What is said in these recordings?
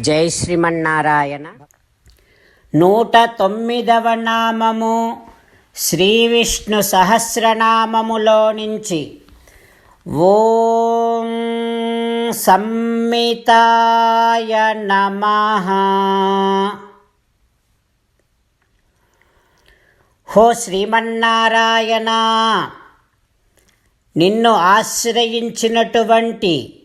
జై శ్రీమన్నారాయణ. నూట తొమ్మిదవ నామము శ్రీ విష్ణు సహస్రనామములో నుంచి. ఓం సంమితాయ నమ. హో శ్రీమన్నారాయణ నిన్ను ఆశ్రయించినటువంటి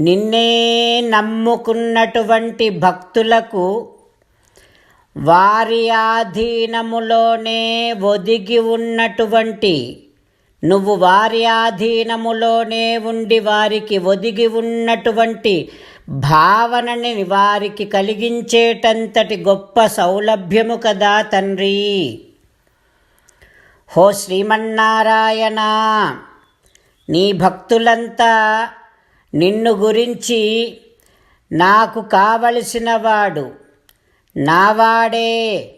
నిన్నే నమ్ముకున్నటువంటి భక్తులకు వారి ఆధీనములోనే ఒదిగి ఉన్నటువంటి నువ్వు వారి ఆధీనములోనే ఉండి వారికి ఒదిగి ఉన్నటువంటి భావనని వారికి కలిగించేటంతటి గొప్ప సౌలభ్యము కదా తండ్రి. హో శ్రీమన్నారాయణ నీ భక్తులంతా నిన్ను గురించి నాకు కావలసినవాడు నావాడే.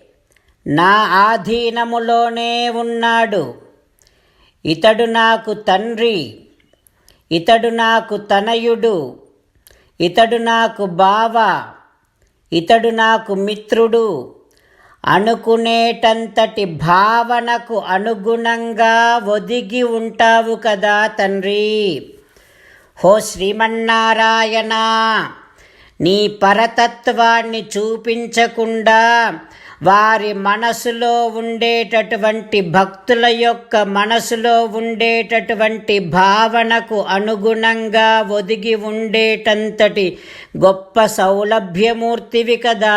నా ఆధీనములోనే ఉన్నాడు. ఇతడు నాకు తండ్రి ఇతడు నాకు తనయుడు ఇతడు నాకు బావ ఇతడు నాకు మిత్రుడు. అనుకునేటంతటి భావనకు అనుగుణంగా ఒదిగి ఉంటావు కదా తండ్రి. హో శ్రీమన్నారాయణ నీ పరతత్వాన్ని చూపించకుండా వారి మనసులో ఉండేటటువంటి భక్తుల యొక్క మనసులో ఉండేటటువంటి భావనకు అనుగుణంగా ఒదిగి ఉండేటంతటి గొప్ప సౌలభ్యమూర్తివి కదా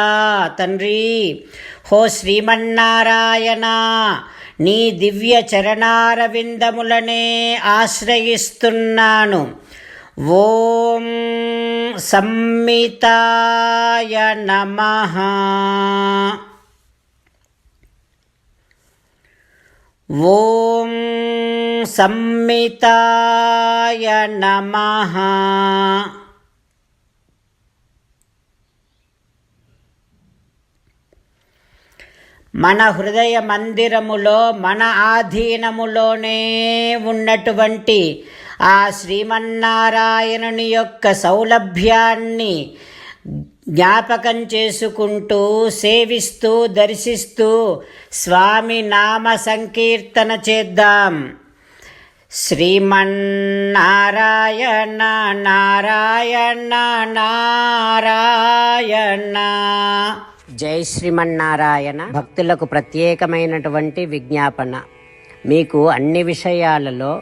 తండ్రి. హో శ్రీమన్నారాయణ నీ దివ్య చరణారవిందములనే ఆశ్రయిస్తున్నాను. ఓం సంమితాయ నమ. ఓం సంమితాయ నమః. మన హృదయ మందిరములో మన ఆధీనములోనే ఉన్నటువంటి ఆ శ్రీమన్నారాయణుని యొక్క సౌలభ్యాన్ని జ్ఞాపకం చేసుకుంటూ సేవిస్తూ దర్శిస్తూ స్వామి నామ సంకీర్తన చేద్దాం. శ్రీమన్నారాయణ నారాయణ నారాయణ. జై శ్రీమన్నారాయణ. భక్తులకు ప్రత్యేకమైనటువంటి విజ్ఞాపన. మీకు అన్ని విషయాలలో